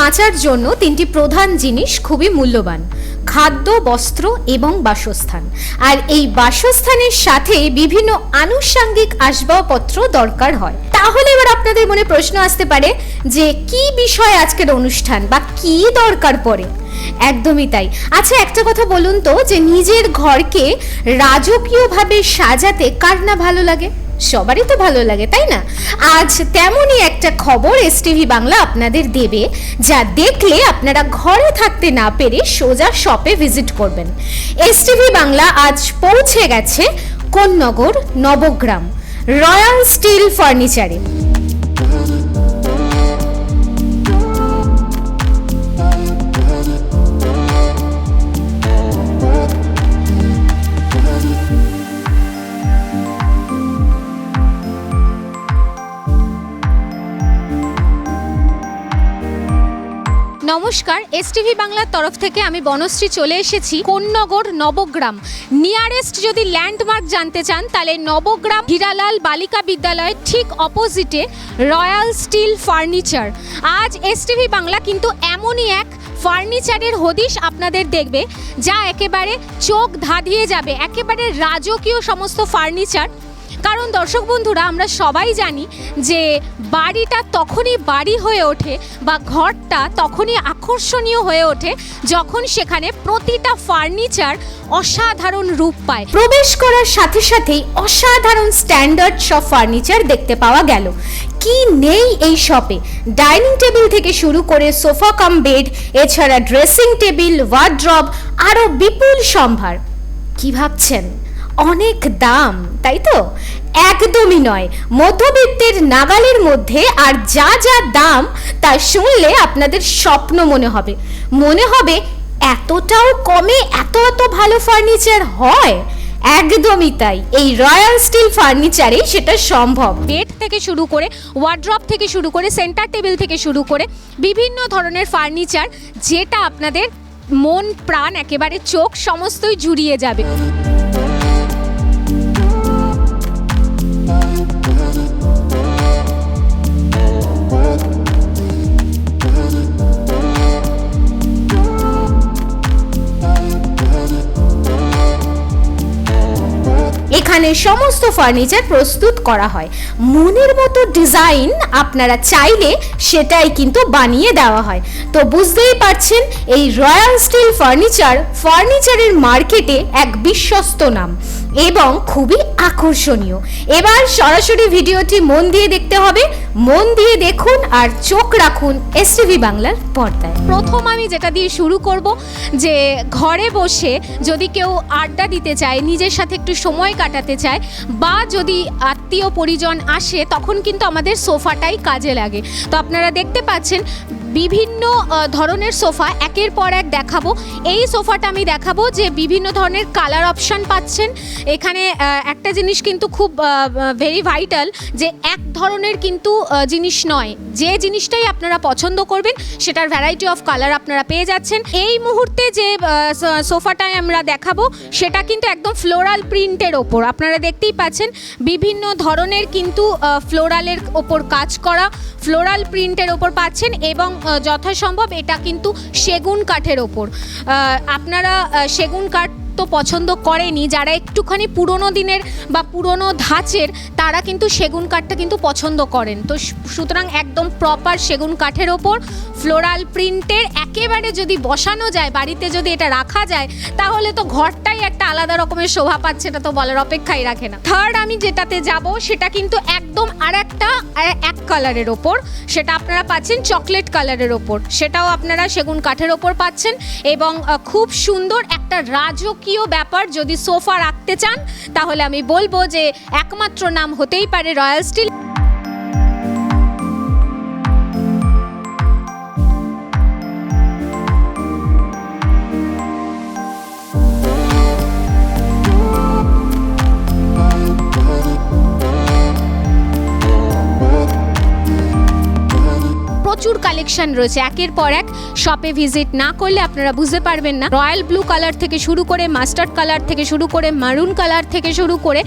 বাঁচার জন্য তিনটি প্রধান জিনিস খুবই মূল্যবান, খাদ্য, বস্ত্র এবং বাসস্থান। আর এই বাসস্থানের সাথে বিভিন্ন আনুষঙ্গিক আসবাবপত্র দরকার হয়। তাহলে এবার আপনাদের মনে প্রশ্ন আসতে পারে যে কি বিষয় আজকের অনুষ্ঠান বা কি দরকার পড়ে? একদমই তাই। আচ্ছা একটা কথা বলুন তো যে নিজের ঘরকে রাজকীয়ভাবে সাজাতে কার না ভালো লাগে? সবারই তো ভালো লাগে, তাই না? আজ তেমনই একটা খবর এস টিভি বাংলা আপনাদের দেবে, যা দেখলে আপনারা ঘরে থাকতে না পেরে সোজা শপে ভিজিট করবেন। এস টিভি বাংলা আজ পৌঁছে গেছে কোন্নগর নবগ্রাম, রয়্যাল স্টিল ফার্নিচারে। নমস্কার, এসটিভি বাংলার তরফ থেকে আমি বনশ্রী চলে এসেছি কোন্নগর নবগ্রাম। নিয়ারেস্ট যদি ল্যান্ডমার্ক জানতে চান, তাহলে নবগ্রাম হীরালাল বালিকা বিদ্যালয়ের ঠিক অপোজিটে রয়্যাল স্টিল ফার্নিচার আজ এসটিভি বাংলা কিন্তু এমনই এক ফার্নিচারের হদিশ আপনাদের দেখবে, যা একেবারে চোখ ধাঁধিয়ে যাবে। একেবারে রাজকীয় সমস্ত ফার্নিচার কারণ দর্শক বন্ধুরা, আমরা সবাই জানি যে বাড়িটা তখনই বাড়ি হয়ে ওঠে বা ঘরটা তখনই আকর্ষণীয় হয়ে ওঠে যখন সেখানে প্রতিটা ফার্নিচার অসাধারণ রূপ পায়। প্রবেশ করার সাথে সাথেই অসাধারণ স্ট্যান্ডার্ড সব ফার্নিচার দেখতে পাওয়া গেল। কি নেই এই শপে ডাইনিং টেবিল থেকে শুরু করে সোফা কাম বেড এছাড়া ড্রেসিং টেবিল ওয়ার্ড্রব আরও বিপুল সম্ভার। কি ভাবছেন? অনেক দাম, তাই তো? একদমই নয়। মধ্যবিত্তের নাগালের মধ্যে আর যা যা দাম, তা শুনলে আপনাদের স্বপ্ন মনে হবে। মনে হবে, এতটাও কমে এত এত ভালো ফার্নিচার হয়? একদমই তাই। এই রয়্যাল স্টিল ফার্নিচারে সেটা সম্ভব। বেড থেকে শুরু করে ওয়ার্ড্রপ থেকে শুরু করে সেন্টার টেবিল থেকে শুরু করে, বিভিন্ন ধরনের ফার্নিচার যেটা আপনাদের মন, প্রাণ, একেবারে চোখ সমস্তই জুড়িয়ে যাবে। এখানে সমস্ত ফার্নিচার প্রস্তুত করা হয়। মনের মতো ডিজাইন আপনারা চাইলে সেটাই কিন্তু বানিয়ে দেওয়া হয়। তো বুঝতেই পারছেন, এই রয়্যাল স্টিল ফার্নিচার ফার্নিচারের মার্কেটে এক বিশ্বস্ত নাম এবং খুবই আকর্ষণীয়। এবার সরাসরি ভিডিওটি মন দিয়ে দেখতে হবে। মন দিয়ে দেখুন আর চোখ রাখুন এসটিভি বাংলার পর্দায়। প্রথম আমি যেটা দিয়ে শুরু করব, যে ঘরে বসে যদি কেউ আড্ডা দিতে চায়, নিজের সাথে একটু সময় কাটাতে চায় বা যদি আত্মীয় পরিজন আসে, তখন কিন্তু আমাদের সোফাটাই কাজে লাগে। তো আপনারা দেখতে পাচ্ছেন বিভিন্ন ধরনের সোফা একের পর এক দেখাবো। এই সোফাটা আমি দেখাবো যে বিভিন্ন ধরনের কালার অপশান পাচ্ছেন। এখানে একটা জিনিস কিন্তু খুব ভেরি ভাইটাল যে এক ধরনের কিন্তু জিনিস নয়। যে জিনিসটাই আপনারা পছন্দ করবেন, সেটার ভ্যারাইটি অফ কালার আপনারা পেয়ে যাচ্ছেন। এই মুহূর্তে যে সোফাটায় আমরা দেখাবো, সেটা কিন্তু একদম ফ্লোরাল প্রিন্টের ওপর। আপনারা দেখতেই পাচ্ছেন, বিভিন্ন ধরনের কিন্তু ফ্লোরালের ওপর কাজ করা ফ্লোরাল প্রিন্টের ওপর পাচ্ছেন এবং যথাসম্ভব এটা কিন্তু সেগুন কাঠের ওপর। আপনারা সেগুন কাঠ তো পছন্দ করেনি, যারা একটুখানি পুরনো দিনের বা পুরনো ধাঁচের, তারা কিন্তু সেগুন কাঠটা কিন্তু পছন্দ করেন। তো সুতরাং একদম প্রপার সেগুন কাঠের ওপর ফ্লোরাল প্রিন্টের একেবারে যদি বসানো যায়, বাড়িতে যদি এটা রাখা যায়, তাহলে তো ঘরটাই একটা আলাদা রকমের শোভা পাচ্ছে, এটা তো বলার অপেক্ষাই রাখে না। থার্ড আমি যেটাতে যাব, সেটা কিন্তু একদম আর একটা এক কালারের ওপর। সেটা আপনারা পাচ্ছেন চকলেট কালারের ওপর। সেটাও আপনারা সেগুন কাঠের ওপর পাচ্ছেন এবং খুব সুন্দর একটা রাজকীয় ব্যাপার যদি সোফা রাখতে চান, তাহলে আমি বলব যে একমাত্র নাম হতেই পারে রয়্যাল স্টিল প্রচুর কালেকশন রয়েছে। একের পর এক শপে ভিজিট না করলে আপনারা বুঝতে পারবেন না। রয়্যাল ব্লু কালার থেকে শুরু করে মাস্টার্ড কালার থেকে শুরু করে মারুন কালার থেকে শুরু করে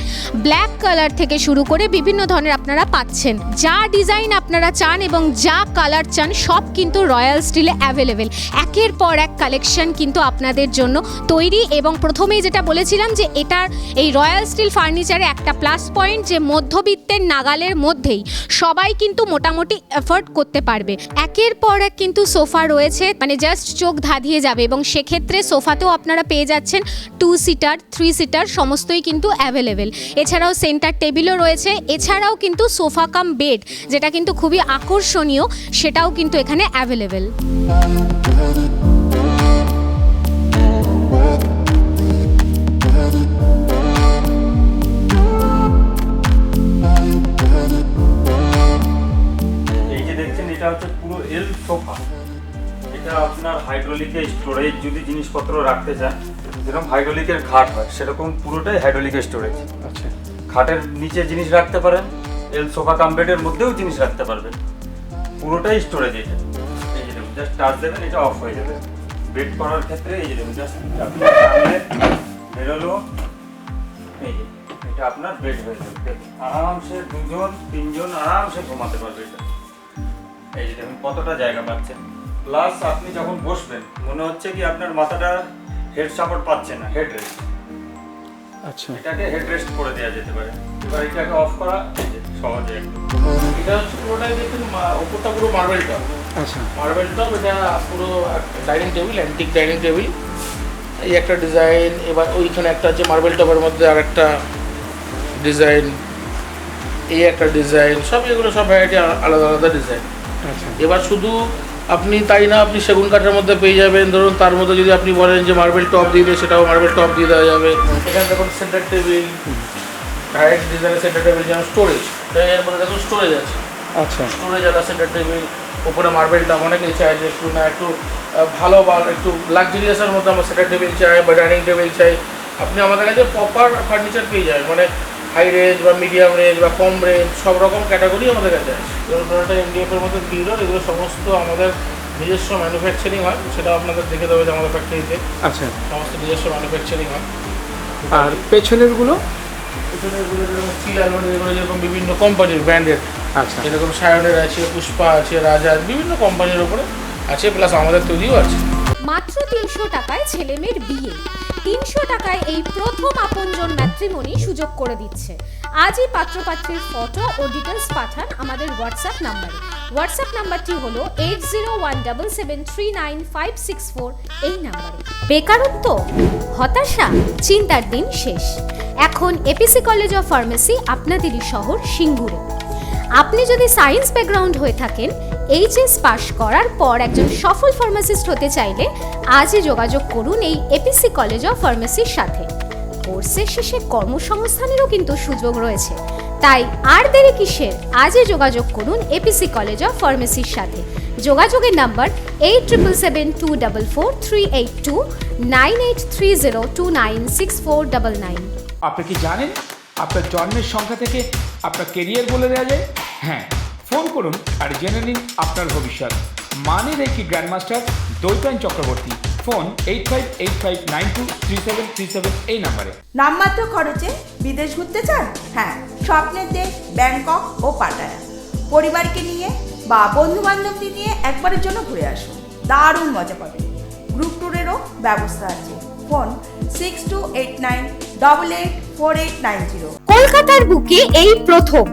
ব্ল্যাক কালার থেকে শুরু করে বিভিন্ন ধরনের আপনারা পাচ্ছেন। যা ডিজাইন আপনারা চান এবং যা কালার চান, সব কিন্তু রয়্যাল স্টিলে অ্যাভেলেবেল একের পর এক কালেকশন কিন্তু আপনাদের জন্য তৈরি এবং প্রথমেই যেটা বলেছিলাম যে এটার এই রয়্যাল স্টিল ফার্নিচারে একটা প্লাস পয়েন্ট যে মধ্যবিত্তের নাগালের মধ্যেই সবাই কিন্তু মোটামুটি এফোর্ড করতে পারবে। একের পর এক কিন্তু সোফা রয়েছে মানে জাস্ট চোখ ধাঁধিয়ে যাবে এবং সেক্ষেত্রে সোফাতেও আপনারা পেয়ে যাচ্ছেন টু সিটার থ্রি সিটার সমস্তই কিন্তু অ্যাভেলেবেল এছাড়াও সেন্টার টেবিলও রয়েছে, এছাড়াও কিন্তু সোফা কাম বেড যেটা কিন্তু খুবই আকর্ষণীয়, সেটাও কিন্তু এখানে অ্যাভেলেবেল সোফা। এটা আপনার হাইড্রোলিকে স্টোরেজ যদি জিনিসপত্র রাখতে চান যেরকম হাইড্রোলিকের ঘাট হয় সেরকম পুরোটাই হাইড্রোলিকের স্টোরেজ আচ্ছা। খাটের নিচে জিনিস রাখতে পারেন এল সোফা কাম বেডের মধ্যেও জিনিস রাখতে পারবেন। পুরোটাই স্টোরেজ এটা। এই যে দেখুন জাস্ট টাচ দেবেন এটা অফ হয়ে যাবে। বেড করার ক্ষেত্রে এই যে দেখুন জাস্ট বেরোলো এই যে এটা আপনার বেড হয়ে যাবে। আরামসে দুজন তিনজন আরামসে ঘুমাতে পারবে এটা। এই যে দেখুন কতটা জায়গা পাচ্ছেন। প্লাস আপনি যখন বসবেন মনে হচ্ছে কি আপনার মাথাটা হেড সাপোর্ট পাচ্ছে না হেড রেস্ট আচ্ছা। এটাকে হেড রেস্ট করে দেওয়া যেতে পারে। এবার এটাকে অফ করা এই যে সহজে এটা হচ্ছে পুরোটাই দেখুন ওপরটা পুরো মার্বেল টপ আচ্ছা। মার্বেল টপ এটা পুরো dining table antique dining table এই একটা ডিজাইন এবার ওইখানে একটা আছে মার্বেল টপের মধ্যে আর একটা ডিজাইন এই একটা ডিজাইন সব এগুলো সব ভ্যারাইটি আলাদা আলাদা ডিজাইন এবার শুধু আপনি তাই না আপনি সেগুন কাঠের মধ্যে পেয়ে যাবেন। ধরুন তার মধ্যে যদি আপনি বলেন যে মার্বেল টপ দিয়ে দেয় সেটাও মার্বেল টপ দিয়ে দেওয়া যাবে। এখানে দেখুন সেন্টার টেবিল ডাইরেক্ট ডিজাইনের সেন্টার টেবিল যেমন স্টোরেজ এর মধ্যে দেখুন স্টোরেজ আছে। আচ্ছা। স্টোরেজ আলাদা সেন্টার টেবিল ওপরে উপরে মার্বেলটা অনেকেই চায় যে একটু না একটু ভালো বা একটু লাক্সারিয়াসের মধ্যে আমার সেন্টার টেবিল চাই বা ডাইনিং টেবিল চাই। আপনি আমাদের কাছে প্রপার ফার্নিচার পেয়ে যাবেন। মানে হাই রেঞ্জ বা মিডিয়াম রেঞ্জ বা কম রেঞ্জ সব রকম ক্যাটাগরি আমাদের কাছে আছে। যেমন একটা এমডিএফের মধ্যে পিউরর এগুলো সমস্ত আমাদের নিজস্ব ম্যানুফ্যাকচারিং হয়। সেটা আপনাদের দেখে দেবে যে আমাদের ফ্যাক্টরিতে আচ্ছা। সমস্ত নিজস্ব ম্যানুফ্যাকচারিং হয়। আর পেছনেরগুলো? এখানে এগুলো যেরকম স্টিল এগুলো যেরকম বিভিন্ন কোম্পানির ব্র্যান্ডের আচ্ছা। যেরকম সায়নের আছে পুষ্পা আছে রাজা বিভিন্ন কোম্পানির উপরে আছে প্লাস আমাদের তৈরিও আছে। মাত্র তিনশো টাকায় ছেলেমেয়ের বিয়ে। তিনশো টাকায় এই প্রথম আপনজন ম্যাট্রিমনি সুযোগ করে দিচ্ছে। আজই পাত্রপাত্রীর ফটো ও ডিটেলস পাঠান আমাদের হোয়াটসঅ্যাপ নাম্বারে। হোয়াটসঅ্যাপ নাম্বারটি হলো eight zero one double seven three nine five six four এই নাম্বারে। বেকারত্ব, হতাশা, চিন্তার দিন শেষ। এখন এপিসি কলেজ অফ ফার্মেসি আপনাদেরই শহর সিঙ্গুরে। আপনি যদি সায়েন্স ব্যাকগ্রাউন্ড হয়ে থাকেন, এইচএস পাশ করার পর একজন সফল ফার্মাসিস্ট হতে চাইলে আজই যোগাযোগ করুন এই এপিসি কলেজ অফ ফার্মেসির সাথে। কোর্সের শেষে কর্মসংস্থানেরও কিন্তু সুযোগ রয়েছে। তাই আর দেরি কিসের? আজই যোগাযোগ করুন এপিসি কলেজ অফ ফার্মেসির সাথে। যোগাযোগের number eight triple seven two double four three eight two nine eight three zero two nine six four double nine. আপনি কি জানেন? আপনার জন্মের সংখ্যা থেকে আপনার কেরিয়ার বলে দেওয়া যায়? হ্যাঁ ফোন করুন আর জেনে নিন আপনার ভবিষ্যৎ। মানে রেখি grandmaster Daitayan Chakraborty. Phone eight five eight five nine two three seven three seven এই নাম্বারে। নামমাত্র খরচে বিদেশ ঘুরতে চান? হ্যাঁ স্বপ্নের দেশ ব্যাংকক ও পাটায়া। পরিবারকে নিয়ে বা বন্ধু বান্ধবদের নিয়ে একবারের জন্য ঘুরে আসুন। দারুণ মজা পাবেন। গ্রুপ ট্যুরেরও ব্যবস্থা আছে। Phone six two eight nine double eight four eight nine zero কলকাতার বুকে এই প্রথম।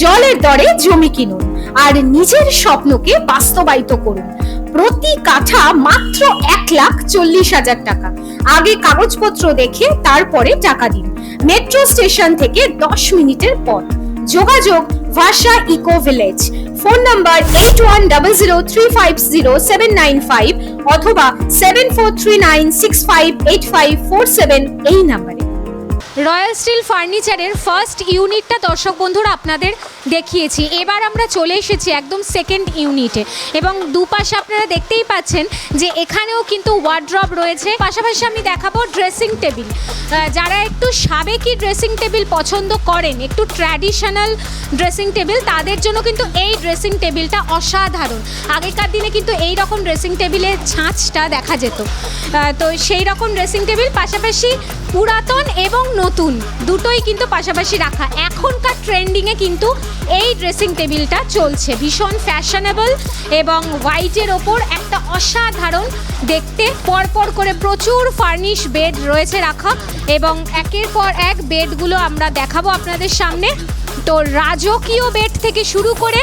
জলের দরে জমি কিনুন আর নিজের স্বপ্নকে বাস্তবায়িত করুন। প্রতি কাঠা মাত্র এক লাখ চল্লিশ হাজার টাকা। আগে কাগজপত্র দেখে তারপরে টাকা দিন। মেট্রো স্টেশন থেকে দশ মিনিটের পথ। যোগাযোগ Bhasha eco village. Phone number eight one double zero three five zero seven nine five অথবা seven four three nine six five eight five four seven এই নাম্বারে। রয়্যাল স্টিল ফার্নিচারের ফার্স্ট ইউনিটটা দর্শক বন্ধুরা আপনাদের দেখিয়েছি। এবার আমরা চলে এসেছি একদম সেকেন্ড ইউনিটে। এবং দুপাশে আপনারা দেখতেই পাচ্ছেন যে এখানেও কিন্তু ওয়ার্ড্রপ রয়েছে। পাশাপাশি আমি দেখাবো ড্রেসিং টেবিল যারা একটু সাবেকি ড্রেসিং টেবিল পছন্দ করেন, একটু ট্র্যাডিশনাল ড্রেসিং টেবিল তাদের জন্য কিন্তু এই ড্রেসিং টেবিলটা অসাধারণ। আগেকার দিনে কিন্তু এই রকম ড্রেসিং টেবিলের ছাঁচটা দেখা যেত। তো সেই রকম ড্রেসিং টেবিল পাশাপাশি পুরাতন এবং নতুন। দুটোই কিন্তু পাশাপাশি রাখা। এখনকার ট্রেন্ডিংয়ে কিন্তু এই ড্রেসিং টেবিলটা চলছে। ভীষণ ফ্যাশনেবল এবং হোয়াইটের ওপর একটা অসাধারণ দেখতে। পরপর করে প্রচুর ফার্নিশ বেড রয়েছে রাখা এবং একের পর এক বেডগুলো আমরা দেখাবো আপনাদের সামনে। তো রাজকীয় বেড থেকে শুরু করে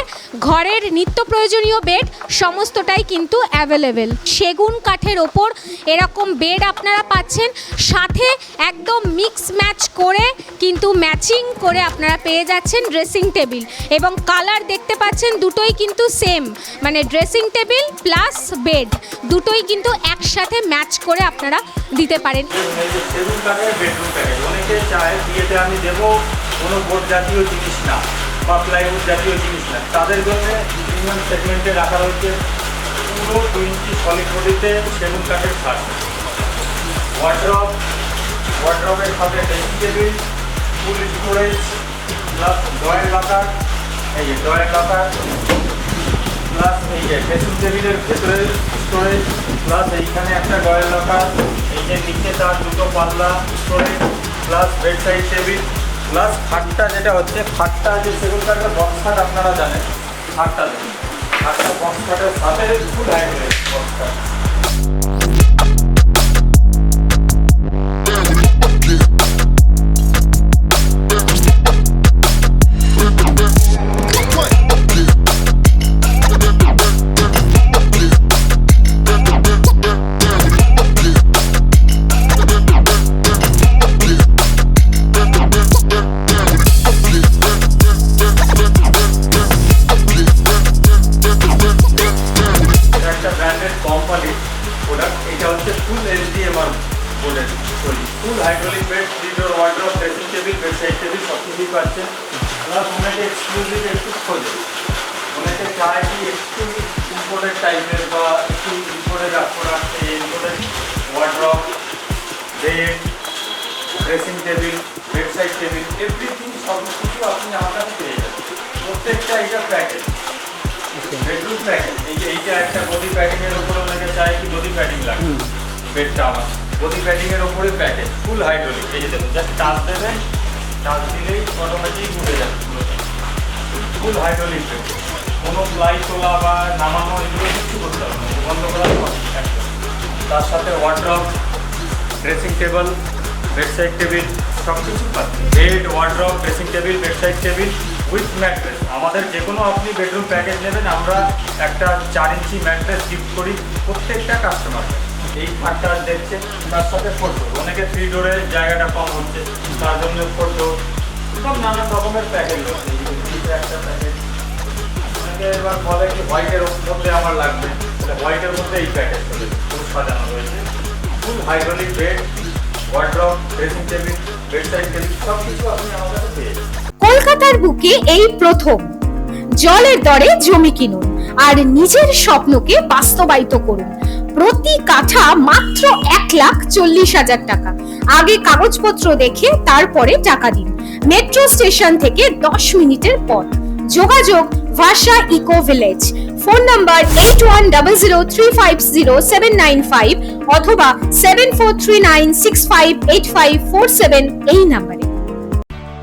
ঘরের নিত্য প্রয়োজনীয় বেড সমস্তটাই কিন্তু অ্যাভেলেবেল সেগুন কাঠের ওপর এরকম বেড আপনারা পাচ্ছেন, সাথে একদম মিক্স ম্যাচ করে কিন্তু ম্যাচিং করে আপনারা পেয়ে যাচ্ছেন ড্রেসিং টেবিল এবং কালার দেখতে পাচ্ছেন দুটোই কিন্তু সেম মানে ড্রেসিং টেবিল প্লাস বেড দুটোই কিন্তু একসাথে ম্যাচ করে আপনারা দিতে পারেন। অনেকে চায়, বিয়েতে আমি দেবো কোনো বোর্ড জাতীয় জিনিস না, বা প্লাইউড জাতীয় জিনিস না। তাদের জন্য প্রিমিয়াম সেগমেন্টে রাখা হয়েছে পুরো টু ইঞ্চি সলিড বডিতে সেগুন কাঠের ছাড় ওয়ার্ড্রপ ওয়ার্ড্রপের সাথে dressing table full storage plus drawer locker এই যে ডয়ের লকার প্লাস এই যে ড্রেসিং টেবিলের ভেতরে স্টোরেজ প্লাস এইখানে একটা ডয়ের লকার এই যে নিচে তার দুটো পাল্লা storage plus bed side table plus খাটটা যেটা হচ্ছে, খাটটা হচ্ছে সেগুন কাঠের বক্স খাট, আপনারা জানেন। খাটটা খাটটা বক্স খাটের সাথে ফুল হ্যান্ড বক্স খাট। প্রত্যেকটা এটা প্যাকেজ বেডরুম এই যে এইটা একটা বডি প্যাকিং এর উপরে চায় কি বডি প্যাকিং লাগে বেডটা আমার। বডি প্যাকিং এর উপরে ফুল হাইড্রোলিক এই যে দেখুন জাস্ট টাচ দেবেন টাচ দিলেই অটোমেটিক উঠে যাবে ফুল হাইড্রোলিক কোনো প্লাই তোলা বা নামানো এগুলো কিছু করতে হবে না। বন্ধ করা তার সাথে wardrobe dressing table bedside table সব কিছু পাচ্ছেন bed wardrobe dressing table bedside table with mattress আমাদের যে কোনো আপনি বেডরুম প্যাকেজ নেবেন, আমরা একটা চার ইঞ্চি ম্যাট্রেস গিফট করি প্রত্যেকটা কাস্টমারকে এই খাটটা দেখছে, তার সাথে ফোটো অনেকে থ্রি ডোরের জায়গাটা কম হচ্ছে, তার জন্য ফোটো সব নানান রকমের প্যাকেজ এইটা একটা প্যাকেজ এবার বলে কি হোয়াইটের মধ্যে আমার লাগবে। হোয়াইটের মধ্যে এই প্যাকেজ খুব সাজানো রয়েছে। Full hydraulic bed wardrobe dressing table bed side table সব কিছু আপনি কাছে পেয়ে কলকাতার বুকে এই প্রথম। জলের দরে জমি কিনুন আর নিজের স্বপ্নকে বাস্তবায়িত করুন। প্রতি কাঠা মাত্র এক লাখ চল্লিশ হাজার টাকা। আগে কাগজপত্র দেখে তারপরে টাকা দিন। মেট্রো স্টেশন থেকে দশ মিনিটের পথ। যোগাযোগ Bhasha eco village. Phone number eight one double zero three five zero seven nine five অথবা seven four three nine six five eight five four seven এই নাম্বারে।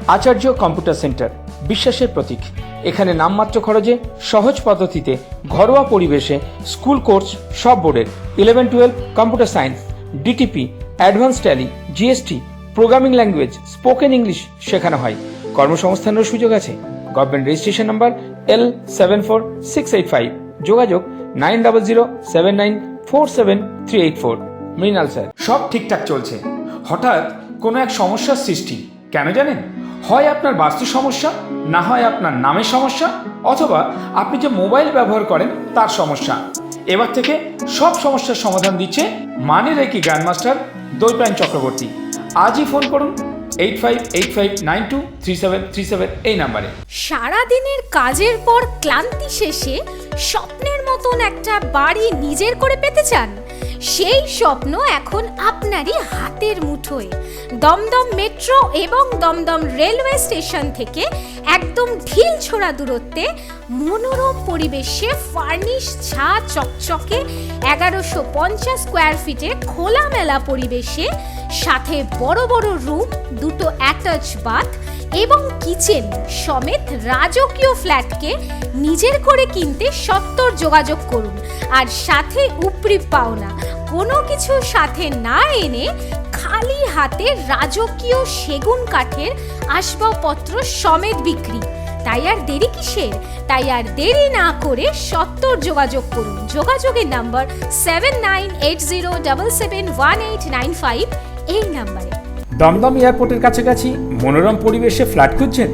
আচার্য কম্পিউটার সেন্টার, বিশ্বাসের প্রতীক। এখানে নামমাত্র খরচে, সহজ পদ্ধতিতে, ঘরোয়া পরিবেশে, স্কুল কোর্স, সব বোর্ডের। Eleven, twelve, computer science, DTP advance Tally, GST, programming language, spoken English শেখানো হয়। কর্মসংস্থানের সুযোগ আছে। Government registration number L seven four six eight five. যোগাযোগ nine double zero seven nine four seven three eight four. Mrinal sir. সব ঠিকঠাক চলছে। হঠাৎ কোনো এক সমস্যার সৃষ্টি। কেন জানেন? হয় আপনার বাস্তু সমস্যা, না হয় আপনার নামের সমস্যা, অথবা আপনি যে মোবাইল ব্যবহার করেন তার সমস্যা। এবার থেকে সব সমস্যার সমাধান দিচ্ছে মানে রেকি গ্র্যান্ডমাস্টার দৈপায়ন চক্রবর্তী। আজই ফোন করুন eight five eight five nine two three seven three seven এই নাম্বারে। সারাদিনের কাজের পর ক্লান্তি শেষে স্বপ্নের মতন একটা বাড়ি নিজের করে পেতে চান? সেই স্বপ্ন এখন আপনারই হাতের মুঠোয়। দমদম মেট্রো এবং দমদম রেলওয়ে স্টেশন থেকে একদম ঢিল ছোড়া দূরত্বে মনোরম পরিবেশে ফার্নিশ ছা চকচকে এগারোশো পঞ্চাশ স্কোয়ার ফিটে খোলামেলা পরিবেশে, সাথে বড় বড় রুম, দুটো অ্যাটাচ বাথ এবং কিচেন সমেত রাজকীয় ফ্ল্যাটকে নিজের করে কিনতে সত্তর যোগাযোগ করুন। আর সাথে উপরি পাওনা। কোনো কিছু সাথে না এনে খালি হাতে রাজকীয় সেগুন কাঠের আসবাবপত্র সমেত বিক্রি। তাই আর দেরি কিসের? তাই আর দেরি না করে সত্তর যোগাযোগ করুন। যোগাযোগের number seven nine eight zero double seven one eight nine five এই নাম্বারে। দমদম এয়ারপোর্টের কাছাকাছি মনোরম পরিবেশে ফ্ল্যাট খুঁজছেন।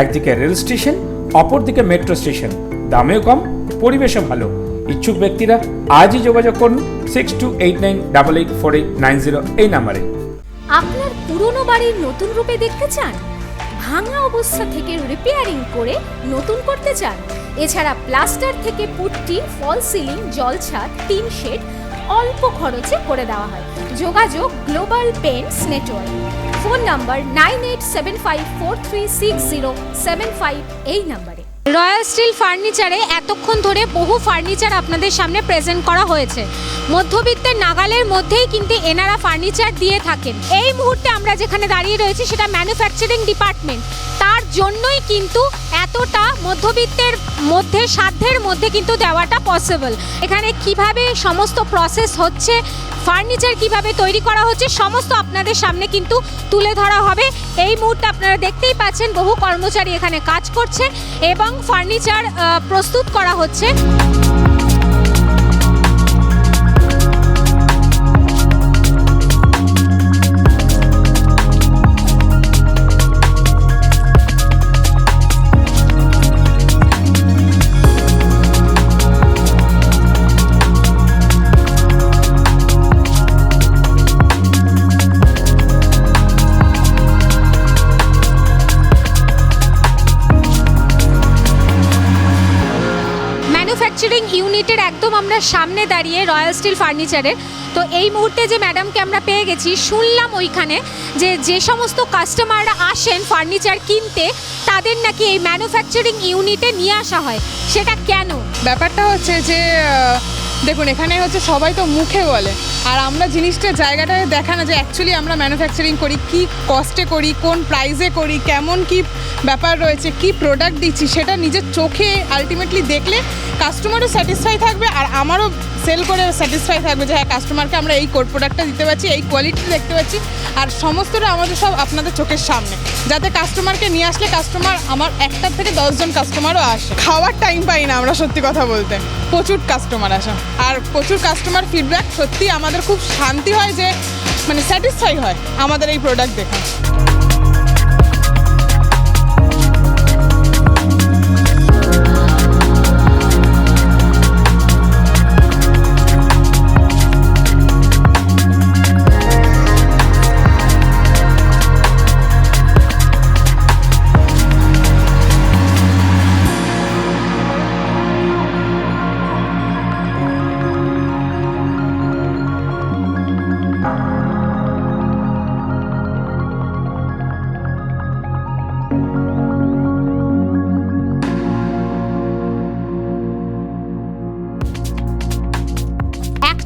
একদিকে রেল স্টেশন, অপরদিকে মেট্রো স্টেশন। দামেও কম, পরিবেশও ভালো। ইচ্ছুক ব্যক্তিরা আজই যোগাযোগ করুন six two eight nine double eight four eight nine zero এই নাম্বারে। আপনার পুরনো বাড়ির নতুন রূপে দেখতে চান? ভাঙা অবস্থা থেকে রিপেয়ারিং করে নতুন করতে চান? এছাড়া প্লাস্টার থেকে পুট্টি ফল সিলিং জল ছাদ, টিন শেড অল্প খরচে করে দেওয়া হয়। যোগাযোগ global paints network phone number nine eight seven five four three six zero seven five এই নাম্বারে। রয়্যাল স্টিল ফার্নিচারে এতক্ষণ ধরে বহু ফার্নিচার আপনাদের সামনে প্রেজেন্ট করা হয়েছে। মধ্যবিত্তের নাগালের মধ্যেই কিন্তু এনারা ফার্নিচার দিয়ে থাকেন। এই মুহূর্তে আমরা যেখানে দাঁড়িয়ে রয়েছি সেটা ম্যানুফ্যাকচারিং ডিপার্টমেন্ট তার জন্যই কিন্তু এতটা মধ্যবিত্তের মধ্যে, সাধ্যের মধ্যে কিন্তু দেওয়াটা পসিবল এখানে কীভাবে সমস্ত প্রসেস হচ্ছে ফার্নিচার কীভাবে তৈরি করা হচ্ছে, সমস্ত আপনাদের সামনে কিন্তু তুলে ধরা হবে। এই মুহূর্তে আপনারা দেখতেই পাচ্ছেন বহু কর্মচারী এখানে কাজ করছে এবং ফার্নিচার প্রস্তুত করা হচ্ছে। আমরা সামনে দাঁড়িয়ে রয়্যাল স্টিল ফার্নিচারের তো এই মুহূর্তে যে ম্যাডামকে আমরা পেয়ে গেছি, শুনলাম ওইখানে যে যে সমস্ত কাস্টমাররা আসেন ফার্নিচার কিনতে, তাদের নাকি এই ম্যানুফ্যাকচারিং ইউনিটে নিয়ে আসা হয়। সেটা কেন? ব্যাপারটা হচ্ছে যে দেখুন, এখানে হচ্ছে সবাই তো মুখে বলে। আর আমরা জিনিসটা জায়গাটায় দেখানো যে অ্যাকচুয়ালি আমরা ম্যানুফ্যাকচারিং করি, কি কস্টে করি, কোন প্রাইসে করি, কেমন কি ব্যাপার রয়েছে, কি প্রোডাক্ট দিচ্ছি, সেটা নিজের চোখে আলটিমেটলি দেখলে কাস্টমারও স্যাটিসফাই থাকবে আর আমারও সেল করে স্যাটিসফাই থাকবে যে হ্যাঁ কাস্টমারকে আমরা এই কোড প্রোডাক্টটা দিতে পারছি এই কোয়ালিটি দেখতে পাচ্ছি আর সমস্তটা আমাদের সব আপনাদের চোখের সামনে। যাতে কাস্টমারকে নিয়ে আসলে কাস্টমার আমার একটার থেকে দশজন কাস্টমারও আসে। খাওয়ার টাইম পাই না আমরা সত্যি কথা বলতে। প্রচুর কাস্টমার আসে। আর প্রচুর কাস্টমার ফিডব্যাক সত্যি আমাদের খুব শান্তি হয় যে মানে স্যাটিসফাই হয় আমাদের এই প্রোডাক্ট দেখে।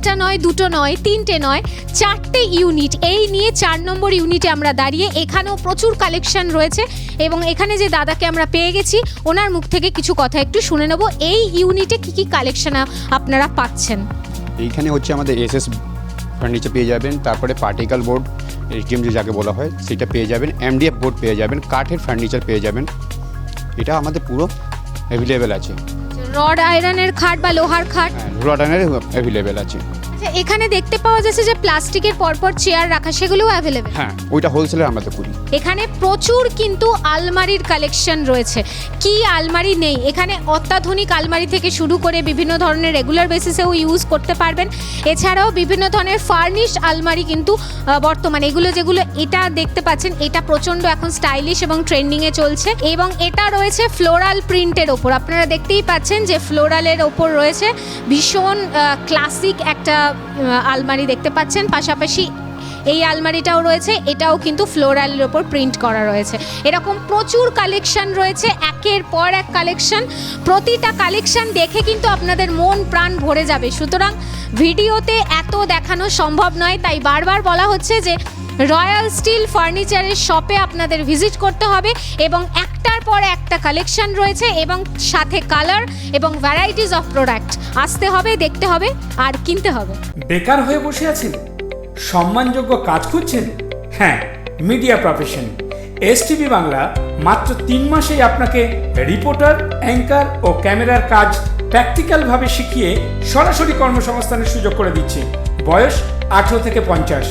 একটা নয়, দুটো নয়, তিনটে নয়, চারটে ইউনিট। এই নিয়ে চার নম্বর ইউনিটে আমরা দাঁড়িয়ে এখানেও প্রচুর কালেকশন রয়েছে এবং এখানে যে দাদাকে আমরা পেয়ে গেছি, ওনার মুখ থেকে কিছু কথা একটু শুনে নেব। এই ইউনিটে কি কি কালেকশন আপনারা পাচ্ছেন? এইখানে হচ্ছে আমাদের এসএস ফার্নিচার পেয়ে যাবেন, তারপরে পার্টিকেল বোর্ড এসডিএম যে যাকে বলা হয়, সেটা পেয়ে যাবেন এমডিএফ বোর্ড পেয়ে যাবেন, কাঠের ফার্নিচার পেয়ে যাবেন। এটা আমাদের পুরো অ্যাভেলেবেল আছে। রড আয়রনের খাট বা লোহার খাট? রড আয়রনের অ্যাভেলেবেল আছে। আচ্ছা এখানে দেখতে পাওয়া যাচ্ছে যে প্লাস্টিকের পরপর চেয়ার রাখা সেগুলোও অ্যাভেলেবেল হ্যাঁ ওইটা হোলসেলে আমরা তো করি। এখানে প্রচুর কিন্তু আলমারির কালেকশন রয়েছে। কি আলমারি নেই? এখানে অত্যাধুনিক আলমারি থেকে শুরু করে বিভিন্ন ধরনের রেগুলার বেসিসেও ইউজ করতে পারবেন। এছাড়াও বিভিন্ন ধরনের ফার্নিশ আলমারি কিন্তু আহ, বর্তমানে এগুলো যেগুলো এটা দেখতে পাচ্ছেন এটা প্রচণ্ড এখন স্টাইলিশ এবং ট্রেন্ডিংয়ে চলছে। এবং এটা রয়েছে ফ্লোরাল প্রিন্টের ওপর। আপনারা দেখতেই পাচ্ছেন যে ফ্লোরালের ওপর রয়েছে ভীষণ ক্লাসিক একটা আহ, আলমারি দেখতে পাচ্ছেন। পাশাপাশি এই আলমারিটাও রয়েছে। এটাও কিন্তু ফ্লোরালের ওপর প্রিন্ট করা রয়েছে। এরকম প্রচুর কালেকশন রয়েছে। একের পর এক কালেকশন প্রতিটা কালেকশন দেখে কিন্তু আপনাদের মন প্রাণ ভরে যাবে। সুতরাং ভিডিওতে এত দেখানো সম্ভব নয়। তাই বারবার বলা হচ্ছে যে রয়্যাল স্টিল ফার্নিচারের শপে আপনাদের ভিজিট করতে হবে এবং একটার পর একটা কালেকশন রয়েছে এবং সাথে কালার এবং ভ্যারাইটিস অফ প্রোডাক্ট আসতে হবে, দেখতে হবে, আর কিনতে হবে। বেকার হয়ে বসে আছেন? সম্মানযোগ্য কাজ খুঁজছেন? হ্যাঁ media profession S TV Bangla মাত্র তিন মাসেই আপনাকে রিপোর্টার অ্যাঙ্কার ও ক্যামেরার কাজ প্র্যাকটিক্যালভাবে শিখিয়ে সরাসরি কর্মসংস্থানের সুযোগ করে দিচ্ছে। বয়স আঠেরো থেকে পঞ্চাশ।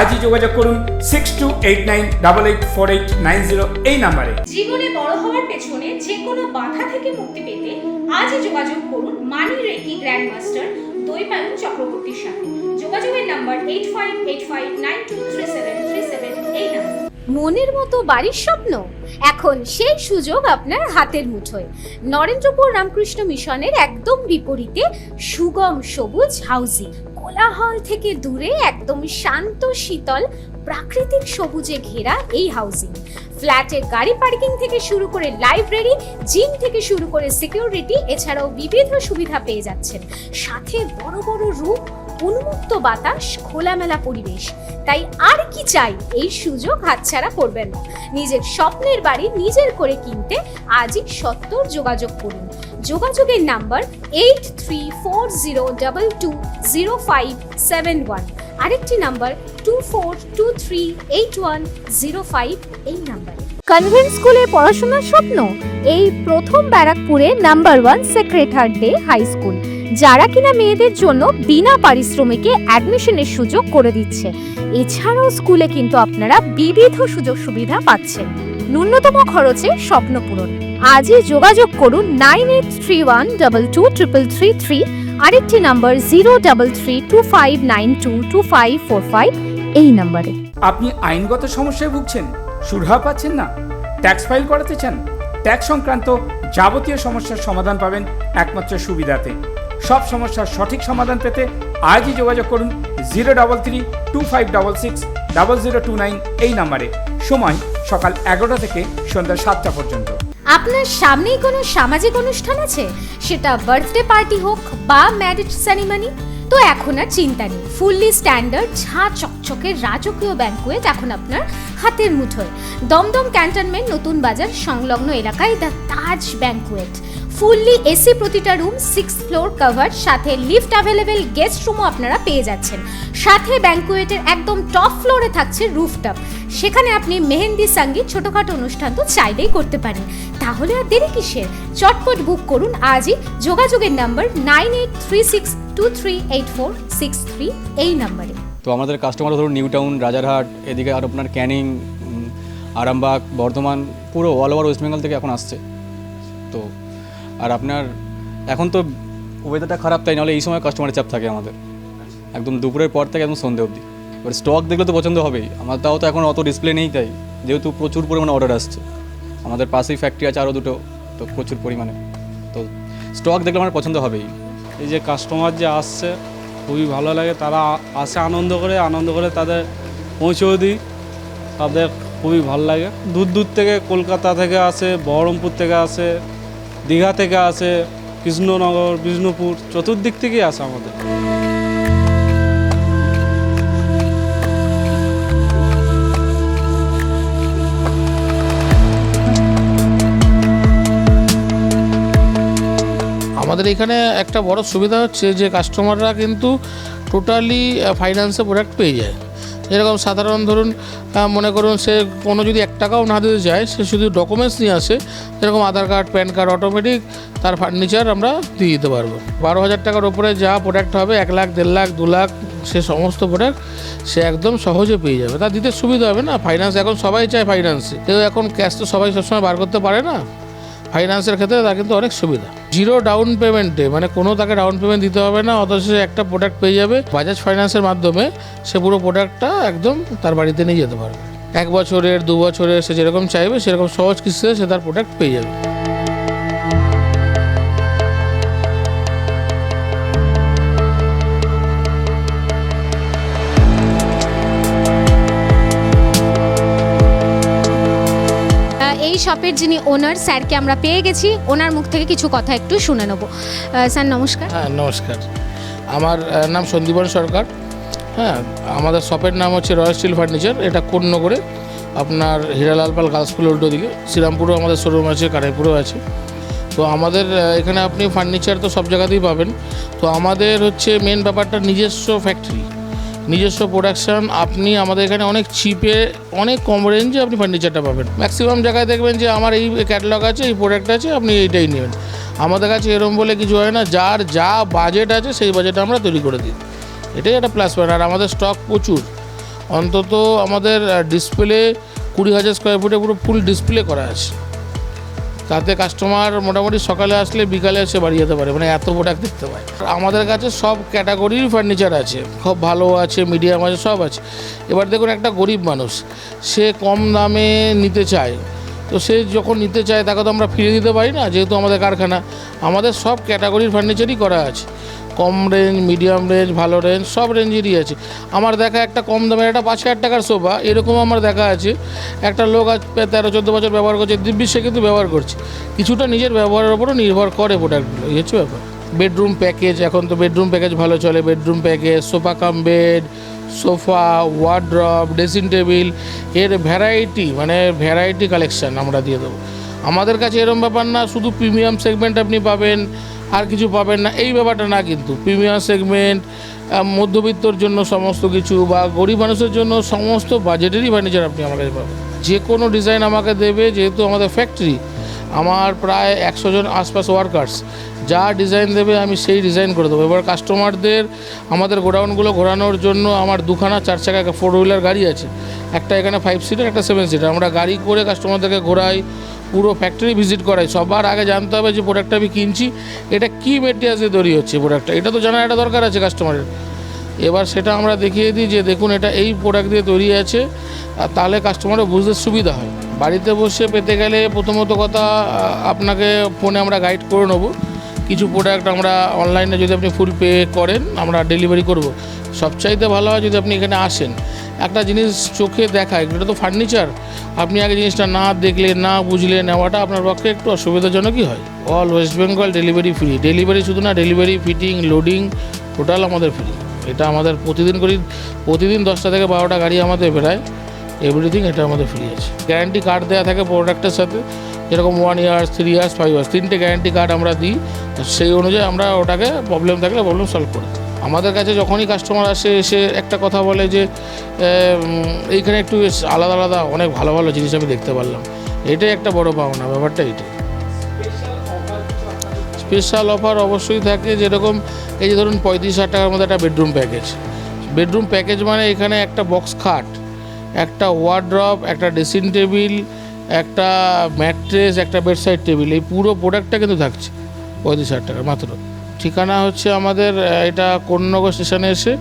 আজই যোগাযোগ করুন six two eight nine double eight four eight nine zero এই নাম্বারে। জীবনে বড় হওয়ার পেছনে যে কোনো বাধা থেকে মুক্তি পেতে আজই যোগাযোগ করুন money Reiki grand master Dwaipayan চক্রবর্তীর সাথে। যোগাযোগের number eight five eight five nine two three seven three seven এই নাম্বার। মনের মতো বাড়ির স্বপ্ন? এখন সেই সুযোগ আপনার হাতের মুঠোয়। নরেন্দ্রপুর রামকৃষ্ণ মিশনের একদম বিপরীতে সুগম সবুজ হাউজিং কোলাহল থেকে দূরে একদম শান্ত, শীতল, প্রাকৃতিক সবুজে ঘেরা এই হাউজিং ফ্ল্যাটের গাড়ি পার্কিং থেকে শুরু করে লাইব্রেরি জিম থেকে শুরু করে সিকিউরিটি এছাড়াও বিবিধ সুবিধা পেয়ে যাচ্ছেন। সাথে বড় বড় রুম উন্মুক্ত বাতাস, খোলামেলা পরিবেশ। তাই আর কি চাই এই সুযোগ হাতছাড়া করবেন না। নিজের স্বপ্নের বাড়ি নিজের করে কিনতে আজই সত্তর যোগাযোগ করুন। যোগাযোগের number eight three four zero double two zero five seven one আরেকটি number two four two three eight one zero five এই নাম্বার। কনভেন্ট স্কুলে পড়াশোনার স্বপ্ন? এই প্রথম ব্যারাকপুরে নাম্বার ওয়ান সেক্রেটার ডে হাই স্কুল যারা কিনা মেয়েদের জন্য বিনা পারিশ্রমিকে অ্যাডমিশনের সুযোগ করে দিচ্ছে। এছাড়াও স্কুলে কিন্তু আপনারা বিবিধ সুযোগ সুবিধা পাচ্ছেন। ন্যূনতম খরচে স্বপ্ন পূরণ। আজই যোগাযোগ করুন nine eight three one double two triple three three. আরেকটি number zero double three two five nine two two five four five এই নাম্বারে। আপনি আইনগত সমস্যায় ভুগছেন, সুরাহা পাচ্ছেন না, ট্যাক্স ফাইল করাতে চান, ট্যাক্স সংক্রান্ত যাবতীয় সমস্যার সমাধান পাবেন একমাত্র সুবিধাতে। সব সমস্যার সঠিক সমাধান পেতে আজই যোগাযোগ করুন zero double three two five double six double zero two nine এই নাম্বারে। সময় সকাল এগারোটা থেকে সন্ধ্যা সাতটা পর্যন্ত। আপনার সামনেই কোনো সামাজিক অনুষ্ঠান আছে? সেটা বার্থডে পার্টি হোক বা ম্যারেজ সেরিমনি তো এখন আর চিন্তা নেই। ফুললি স্ট্যান্ডার্ড ঝা চকচকে রাজকীয় ব্যাঙ্কুয়েট এখন আপনার হাতের মুঠোয়। দমদম ক্যান্টনমেন্ট নতুন বাজার সংলগ্ন এলাকায় the Taj banquet fully AC প্রতিটা রুম সিক্স ফ্লোর কভার সাথে লিফট অ্যাভেলেবেল গেস্ট রুমও আপনারা পেয়ে যাচ্ছেন। সাথে ব্যাঙ্কুয়েটের একদম টপ ফ্লোরে থাকছে রুফটপ। সেখানে আপনি মেহেন্দি, সংগীত, ছোটোখাটো অনুষ্ঠান তো চাইলেই করতে পারেন। তাহলে আর দেরি কিসের? চটপট বুক করুন আজই। যোগাযোগের number nine eight three six two three eight four six three এই নাম্বারে। তো আমাদের কাস্টমার ধরুন নিউ টাউন, রাজারহাট, এদিকে আর আপনার ক্যানিং আরামবাগ, বর্ধমান, পুরো অল ওভার ওয়েস্ট বেঙ্গল থেকে এখন আসছে। তো আর আপনার এখন তো ওয়েদারটা খারাপ, তাই নাহলে এই সময় কাস্টমারের চাপ থাকে আমাদের। একদম দুপুরের পর থেকে একদম সন্ধে অবধি। এবার স্টক দেখলে তো পছন্দ হবেই। আমার তাও তো এখন অত ডিসপ্লে নেই তাই, যেহেতু প্রচুর পরিমাণে অর্ডার আসছে। আমাদের পাশেই ফ্যাক্টরি আছে আরও দুটো, তো প্রচুর পরিমাণে। তো স্টক দেখলে আমার পছন্দ হবেই। এই যে কাস্টমার যে আসছে, খুবই ভালো লাগে। তারা আসে আনন্দ করে আনন্দ করে তাদের পৌঁছেও দিই। তাদের খুবই ভালো লাগে। দূর দূর থেকে কলকাতা থেকে আসে, বহরমপুর থেকে আসে দীঘা থেকে আসে, কৃষ্ণনগর, বিষ্ণুপুর, চতুর্দিক থেকেই আসে আমাদের। আমাদের এখানে একটা বড় সুবিধা হচ্ছে যে কাস্টমাররা কিন্তু টোটালি ফাইন্যান্সে প্রোডাক্ট পেয়ে যায়। যেরকম সাধারণ ধরুন মনে করুন সে কোনো যদি এক টাকাও না দিতে চায়, সে শুধু ডকুমেন্টস নিয়ে আসে যেরকম Aadhaar card PAN card automatic তার ফার্নিচার আমরা দিয়ে দিতে পারব। বারো হাজার টাকার উপরে যা প্রোডাক্ট হবে, এক লাখ, দেড় লাখ, দু লাখ, সে সমস্ত প্রোডাক্ট সে একদম সহজে পেয়ে যাবে। তা দিতে সুবিধা হবে না ফাইন্যান্স এখন সবাই চায় ফাইন্যান্সে কেউ এখন ক্যাশ তো সবাই সবসময় বার করতে পারে না। ফাইন্যান্সের ক্ষেত্রে তার কিন্তু অনেক সুবিধা। জিরো ডাউন পেমেন্টে মানে কোনো তাকে ডাউন পেমেন্ট দিতে হবে না, অথচ সে একটা প্রোডাক্ট পেয়ে যাবে। বাজাজ ফাইন্যান্সের মাধ্যমে সে পুরো প্রোডাক্টটা একদম তার বাড়িতে নিয়ে যেতে পারবে। এক বছরের, দু বছরের সে যেরকম চাইবে, সেরকম সহজ কিস্তিতে সে তার প্রোডাক্ট পেয়ে যাবে। শপের যিনি ওনার স্যারকে আমরা পেয়ে গেছি। ওনার মুখ থেকে কিছু কথা একটু শুনে নেব। স্যার, নমস্কার। হ্যাঁ নমস্কার। আমার নাম সন্দীপন সরকার। হ্যাঁ আমাদের শপের নাম হচ্ছে রয়্যাল স্টিল ফার্নিচার এটা কোন্নগরে আপনার হীরালালপাল গার্লস স্কুল উল্টো দিকে। শ্রীরামপুরেও আমাদের শোরুম আছে কারাইপুরেও আছে। তো আমাদের এখানে আপনি ফার্নিচার তো সব জায়গাতেই পাবেন। তো আমাদের হচ্ছে মেন ব্যাপারটা নিজস্ব ফ্যাক্টরি নিজস্ব প্রোডাকশন আপনি আমাদের এখানে অনেক চিপে অনেক কম রেঞ্জে আপনি ফার্নিচারটা পাবেন। ম্যাক্সিমাম জায়গায় দেখবেন যে আমার এই ক্যাটালগ আছে, এই প্রোডাক্ট আছে, আপনি এইটাই নেবেন। আমাদের কাছে এরকম বলে কিছু হয় না, যার যা বাজেট আছে, সেই বাজেট আমরা তৈরি করে দিই। এটাই একটা প্লাস পয়েন্ট আর আমাদের স্টক প্রচুর। অন্তত আমাদের ডিসপ্লে কুড়ি হাজার স্কোয়ার ফুটে পুরো ফুল ডিসপ্লে করা আছে। তাতে কাস্টমার মোটামুটি সকালে আসলে বিকালে এসে বাড়ি যেতে পারে মানে এত প্রোডাক্ট দেখতে পায়। আমাদের কাছে সব ক্যাটাগরির ফার্নিচার আছে, খুব ভালো আছে মিডিয়াম আছে, সব আছে। এবার দেখুন একটা গরিব মানুষ, সে কম দামে নিতে চায়, তো সে যখন নিতে চায় তাকে তো আমরা ফিরে দিতে পারি না, যেহেতু আমাদের কারখানা। আমাদের সব ক্যাটাগরির ফার্নিচারই করা আছে। কম রেঞ্জ মিডিয়াম রেঞ্জ ভালো রেঞ্জ সব রেঞ্জেরই আছে। আমার দেখা একটা কম দামের একটা পাঁচ হাজার টাকার সোফা এরকম আমার দেখা আছে। একটা লোক আজ তেরো, চোদ্দ বছর ব্যবহার করছে, দিব্যি সে কিন্তু ব্যবহার করছে। কিছুটা নিজের ব্যবহারের উপরও নির্ভর করে প্রোডাক্টগুলো এই হচ্ছে ব্যাপার? বেডরুম প্যাকেজ এখন তো বেডরুম প্যাকেজ ভালো চলে bedroom package sofa cum bed sofa wardrobe dressing টেবিলের ভ্যারাইটি মানে ভ্যারাইটি কালেকশান আমরা দিয়ে দেবো। আমাদের কাছে এরম ব্যাপার না, শুধু প্রিমিয়াম সেগমেন্ট আপনি পাবেন, আর কিছু পাবেন না। এই ব্যাপারটা না কিন্তু। প্রিমিয়াম সেগমেন্ট মধ্যবিত্তর জন্য সমস্ত কিছু বা গরিব মানুষের জন্য সমস্ত বাজেটেরই ফার্নিচার আপনি আমার কাছে পাবেন। যে কোনো ডিজাইন আমাকে দেবে, যেহেতু আমাদের ফ্যাক্টরি আমার প্রায় একশো জন আশপাশ ওয়ার্কার্স যা ডিজাইন দেবে আমি সেই ডিজাইন করে দেবো। এবার কাস্টমারদের আমাদের গোডাউনগুলো ঘোরানোর জন্য আমার দুখানা চার চাকা ফোর হুইলার গাড়ি আছে, একটা এখানে ফাইভ সিটার একটা সেভেন সিটার আমরা গাড়ি করে কাস্টমারদেরকে ঘোরাই, পুরো ফ্যাক্টরি ভিজিট করাই। সবার আগে জানতে হবে যে প্রোডাক্টটা আমি কিনছি, এটা কী মেটেরিয়ালস তৈরি হচ্ছে প্রোডাক্টটা এটা তো জানার একটা দরকার আছে কাস্টমারের এবার সেটা আমরা দেখিয়ে দিই যে দেখুন, এটা এই প্রোডাক্ট দিয়ে তৈরি আছে, আর তাহলে কাস্টমারের বুঝতে সুবিধা হয়। বাড়িতে বসে পেতে গেলে প্রথমত কথা আপনাকে ফোনে আমরা গাইড করে নেব। কিছু প্রোডাক্ট আমরা অনলাইনে যদি আপনি ফুল পে করেন, আমরা ডেলিভারি করব। সবচাইতে ভালো হয় যদি আপনি এখানে আসেন। একটা জিনিস চোখে দেখায়, এটা তো ফার্নিচার আপনি আগে জিনিসটা না দেখলে, না বুঝলে নেওয়াটা আপনার পক্ষে একটু অসুবিধাজনকই হয়। All West Bengal delivery free delivery শুধু না ডেলিভারি ফিটিং লোডিং টোটাল আমাদের ফ্রি এটা আমাদের প্রতিদিন করি, প্রতিদিন দশটা থেকে বারোটা গাড়ি আমাদের বেরোয়। এভরিথিং এটা আমাদের ফ্রি আছে। গ্যারান্টি কার্ড দেওয়া থাকে প্রোডাক্টের সাথে, যেরকম one years three years five years তিনটে গ্যারান্টি কার্ড আমরা দিই সেই অনুযায়ী আমরা ওটাকে প্রবলেম থাকলে প্রবলেম সলভ করি আমাদের কাছে যখনই কাস্টমার আসে, এসে একটা কথা বলে যে এইখানে একটু আলাদা আলাদা, অনেক ভালো ভালো জিনিস আমি দেখতে পারলাম। এটাই একটা বড় পাওনা, ব্যাপারটা এইটাই স্পেশাল অফার অবশ্যই থাকে, যেরকম এই যে ধরুন পঁয়ত্রিশ হাজার টাকার মধ্যে একটা বেডরুম প্যাকেজ বেডরুম প্যাকেজ মানে এখানে একটা বক্স খাট। একটা ওয়ার্ড্রপ একটা ড্রেসিং টেবিল একটা ম্যাট্রেস একটা বেডসাইড টেবিল এই পুরো প্রোডাক্টটা কিন্তু থাকছে। পঁয়ত্রিশ হাজার টাকা মাত্র। ঠিকানা হচ্ছে আমাদের এটা কোন্নগর স্টেশনে এসে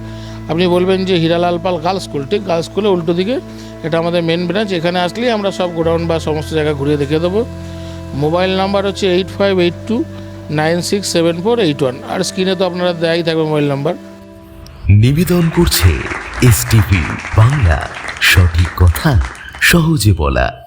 আপনি বলবেন যে হীরালাল পাল গার্লস স্কুল ঠিক? গার্লস স্কুলের উল্টো দিকে এটা আমাদের মেন ব্রাঞ্চ এখানে আসলেই আমরা সব গোডাউন বা সমস্ত জায়গা ঘুরিয়ে দেখিয়ে দেবো। মোবাইল নাম্বার হচ্ছে eight five eight two nine six seven four eight one আর স্ক্রিনে তো আপনারা দেয়াই থাকবে মোবাইল নাম্বার নিবেদন করছে এসটিভি বাংলা। সঠিক কথা সহজে বলা।